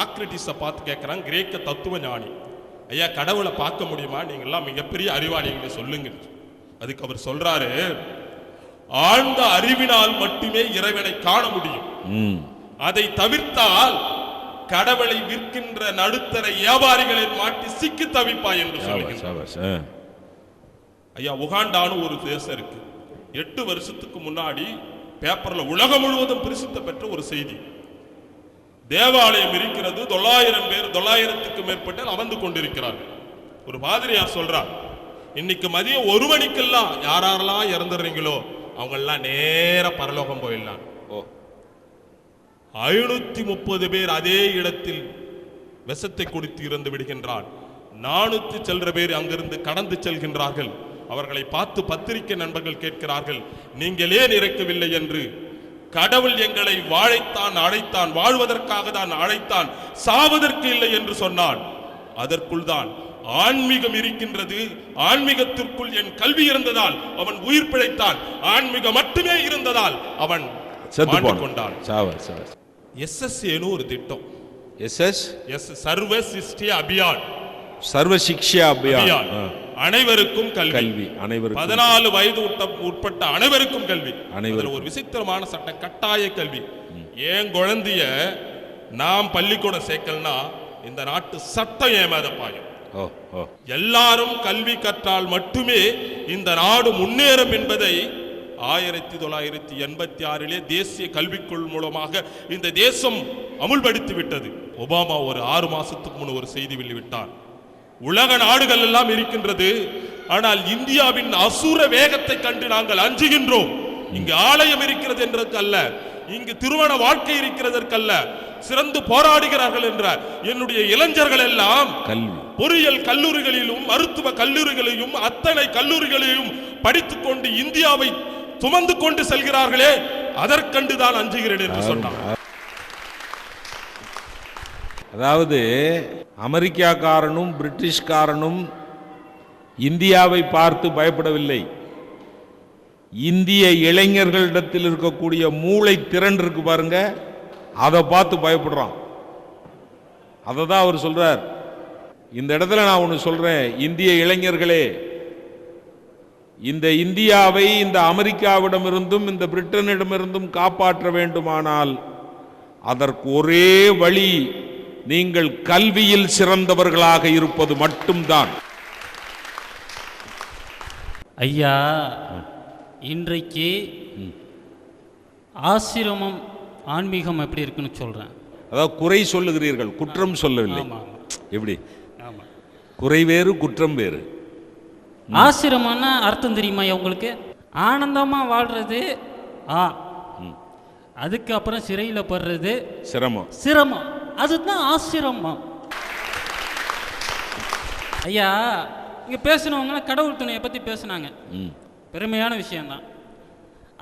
சாக்ரட்டிஸை பார்த்து கேட்குறான் கிரேக்க தத்துவ ஞானி. ஐயா கடவுளை பார்க்க முடியுமா? நீங்கள்லாம் மிகப்பெரிய அறிவாளிகளை சொல்லுங்க அதுக்கு அவர் சொல்றாரு ஆழ்ந்த அறிவினால் மட்டுமே இறைவனை காண முடியும். அதை தவிர்த்தால் கடவுளை விற்கின்ற நடுத்தர வியாபாரிகளில் மாட்டி சிக்கி தவிப்பாய் என்று சொல்லுகிறார். ஐயா உகாண்டான்னு ஒரு தேசம் இருக்கு. எட்டு வருஷத்துக்கு முன்னாடி பேப்பர்ல உலகம் முழுவதும் பிரசித்த பெற்ற ஒரு செய்தி. தேவாலயம் இருக்கிறது. தொள்ளாயிரம் பேர் தொள்ளாயிரத்துக்கு மேற்பட்ட அமர்ந்து கொண்டிருக்கிறார்கள். ஒரு பாதிரியார் சொல்றார். இன்னைக்கு மதியம் ஒரு மணிக்கெல்லாம் யார் யாரெல்லாம் இறந்துடுறீங்களோ அவங்கெல்லாம் நேர பரலோகம் போயிடலாம். ஓ. ஐநூத்தி முப்பது பேர் அதே இடத்தில் விஷத்தை குடித்து இறந்து விடுகின்றான் நானூத்தி செல்ற பேர் அங்கிருந்து கடந்து செல்கின்றார்கள். அவர்களை பார்த்து பத்திரிகை நண்பர்கள் கேட்கிறார்கள் நீங்கள் ஏன் இறக்கவில்லை? என்று கடவுள் எங்களை வாழைத்தான் அழைத்தான் வாழ்வதற்காக தான் அழைத்தான் சாவதற்கு இல்லை என்று சொன்னான். அதற்குள் தான் ஆன்மீகம் இருக்கின்றது. ஆன்மீகத்திற்குள் என் கல்வி இருந்ததால் அவன் உயிர் பிழைத்தான். ஆன்மீகம் மட்டுமே இருந்ததால் அவன் கொண்டான். சாபாஷ் எஸ்எஸ்ஏன்னு ஒரு திட்டம். எஸ்எஸ்? எஸ் சர்வ சிருஷ்டி அபியான். சர்வ சிக்ஷா அபியான். அனைவருக்கும் கல்வி. கல்வி அனைவருக்கும். பதினாலு வயது உட்பட்ட அனைவருக்கும் கல்வி. அனைவருக்கும். அதுல ஒரு விசித்திரமான சட்டம் கட்டாய கல்வி. ஏன் குழந்தைய நாம் பள்ளிக்கூடம் சேர்க்கலனா இந்த நாட்டு சட்டம் ஏமாத பாயும். எல்லாரும் கல்வி கற்றால் மட்டுமே இந்த நாடு முன்னேறும் என்பதை ஆயிரத்தி தொள்ளாயிரத்தி எண்பத்தி ஆறிலே தேசிய கல்விக்குள் மூலமாக இந்த தேசம் அமுல்படுத்தி விட்டது. ஒபாமா ஒரு ஆறு மாசத்துக்கு முன் ஒரு செய்தி வெளிவிட்டார் உலக நாடுகள் எல்லாம் இருக்கின்றது. ஆனால் இந்தியாவின் அசுர வேகத்தை கண்டு நாங்கள் அஞ்சுகின்றோம். இங்கு ஆலயம் இருக்கிறது என்றதுக்கு அல்ல இங்கு திருமண வாழ்க்கை இருக்கிறதற்கல்ல சிறந்து போராடுகிறார்கள் என்ற என்னுடைய இளைஞர்கள் எல்லாம் பொறியியல் கல்லூரிகளிலும் மருத்துவ கல்லூரிகளிலும் அத்தனை கல்லூரிகளிலும் படித்துக் கொண்டு இந்தியாவை சுமந்து கொண்டு செல்கிறார்களே அதற்கண்டுதான் அஞ்சுகிறேன் என்று சொன்னார். அதாவது அமெரிக்காக்காரனும் பிரிட்டிஷ்காரனும் இந்தியாவை பார்த்து பயப்படவில்லை. இந்திய இளைஞர்களிடத்தில் இருக்கக்கூடிய மூளை திறன் இருக்கு பாருங்க அதை பார்த்து பயப்படுறான். அதை தான் அவர் சொல்றார். இந்த இடத்துல நான் ஒன்று சொல்றேன். இந்திய இளைஞர்களே இந்த இந்தியாவை இந்த அமெரிக்காவிடமிருந்தும் இந்த பிரிட்டனிடமிருந்தும் காப்பாற்ற வேண்டுமானால் அதற்கு ஒரே வழி நீங்கள் கல்வியில் சிறந்தவர்களாக இருப்பது மட்டும்தான். ஐயா இன்றைக்கு ஆசிரமம் ஆன்மீகம் எப்படி இருக்குன்னு சொல்கிறேன் அதாவது குறை சொல்லுகிறீர்கள் குற்றம் சொல்லவில்லை. எப்படி? குறை வேறு குற்றம் வேறு. ஆசிரமம்னா அர்த்தம் தெரியுமா உங்களுக்கு? ஆனந்தமாக வாழ்றது ஆ. அதுக்கப்புறம் சிறையில் படுறது சிரமம். சிரமம். அதுதான் ஆசிரமம் ஐயா இங்கே பேசுனவங்களாம் கடவுள் துணையை பற்றி பேசுனாங்க. பெருமையான விஷயம்தான்.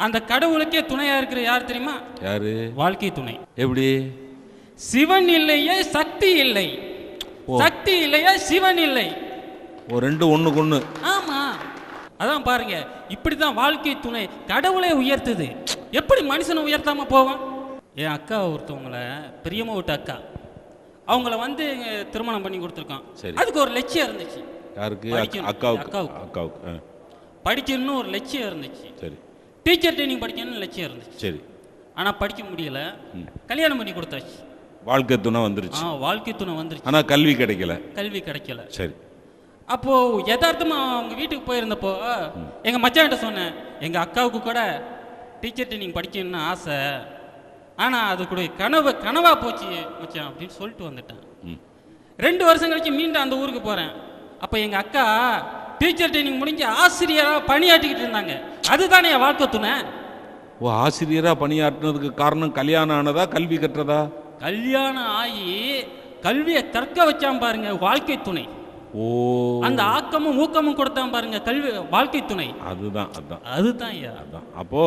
அந்த கடவுளுக்கே துணையாக இருக்கிற யார் தெரியுமா? யாரு? வாழ்க்கை துணை. எப்படி? சிவன் இல்லையே சக்தி இல்லை. சக்தி இல்லையே சிவன் இல்லை. ஒரு ரெண்டு ஒண்ணுக்கு ஒண்ணு. ஆமா. அதான் பாருங்க இப்படிதான் வாழ்க்கை துணை கடவுளே உயர்த்துது. எப்படி மனுஷனை உயர்த்தாம போவான்? என் அக்கா ஒருத்தவங்கள பெரியம்மா விட்ட அக்கா. அவங்கள வந்து திருமணம் பண்ணி கொடுத்துருக்கோம். அதுக்கு ஒரு லட்சியம் இருந்துச்சு. யாருக்கு? அக்காவுக்கு. அக்காவுக்கு. படிக்கணும்னு ஒரு லட்சியம் இருந்துச்சு. சரி. டீச்சர் ட்ரைனிங் படிக்கணும்னு லட்சியம் இருந்துச்சு. சரி. ஆனா படிக்க முடியல. கல்யாணம் பண்ணி கொடுத்தாச்சு. வாழ்க்கை துணை வந்துருச்சு. ஆ வாழ்க்கை துணை வந்துருச்சு. ஆனா கல்வி கிடைக்கல. கல்வி கிடைக்கல. சரி. அப்போ யதார்த்தமா அவங்க வீட்டுக்கு போயிருந்தப்போ எங்க மச்சான்கிட்ட சொன்னேன் எங்க அக்காவுக்கு கூட டீச்சர் ட்ரைனிங் படிக்கணும்னு ஆசை. ஆனா அது கூட கனவு கனவா போச்சு மச்சான் அப்படின்னு சொல்லிட்டு வந்துட்டேன். ரெண்டு வருஷம் கழிச்சு மீண்டும் அந்த ஊருக்கு போறேன். அப்ப எங்க அக்கா டீச்சர் ட்ரைனிங் முடிஞ்சு ஆசிரியரா பணியாற்றிக்கிட்டு இருந்தாங்க. அதுதானே என் வாழ்க்கை துணை. ஓ ஆசிரியரா பணியாற்றினதுக்கு காரணம் கல்யாணம் ஆனதா கல்வி கற்றதா? கல்யாணம் ஆகி கல்வியை கற்க வச்சான் பாருங்க வாழ்க்கை துணை. ஓ. அந்த ஆக்கமும் ஊக்கமும் கொடுத்தான் பாருங்க கல்வி வாழ்க்கை துணை. அதுதான் அதுதான். அதுதான் ஐயா. அதான். அப்போ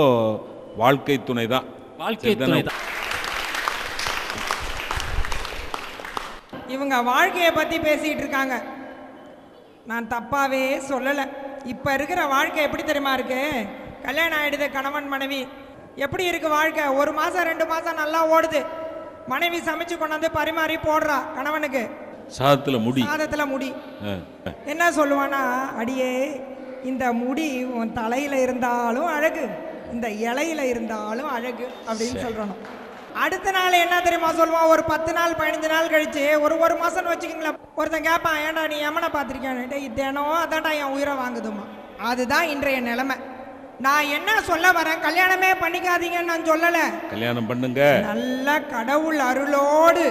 வாழ்க்கை துணை தான் வாழ்க்கை துணை தான் இவங்க வாழ்க்கையை பற்றி பேசிகிட்டு இருக்காங்க. நான் தப்பாவே சொல்லலை. இப்போ இருக்கிற வாழ்க்கை எப்படி தெரியுமா இருக்கு? கல்யாணம் ஆயிடுது கணவன் மனைவி. எப்படி இருக்கு வாழ்க்கை? ஒரு மாதம் ரெண்டு மாதம் நல்லா ஓடுது. மனைவி சமைச்சு கொண்டாந்து பரிமாறி போடுறா கணவனுக்கு. சாதத்துல முடி. சாதத்துல முடி. என்ன சொல்லுவானா அடியே இந்த முடி உன் தலையில இருந்தாலும் அழகு. இந்த இலையில இருந்தாலும் அழகு அப்படின்னு சொல்றணும் அடுத்த நாள் என்ன தெரியுமா சொல்லுவான்? ஒரு பத்து நாள் பதினஞ்சு நாள் கழிச்சு ஒரு ஒரு மாசம்னு வச்சுக்கிங்களேன். ஒருத்தன் கேட்பான் ஏன்டா நீ எமனை பார்த்துருக்கியான்னு? தினம் அதான்டா என் உயிரை வாங்குதுமா அதுதான் இன்றைய நிலைமை. நான் என்ன சொல்ல வரேன்? கல்யாணமே பண்ணிக்காதீங்கன்னு நான் சொல்லலை. கல்யாணம் பண்ணுங்க. நல்ல கடவுள் அருளோடு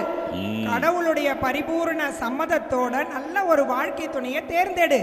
கடவுளுடைய பரிபூர்ண சம்மதத்தோட நல்ல ஒரு வாழ்க்கை துணையை தேர்ந்தெடு.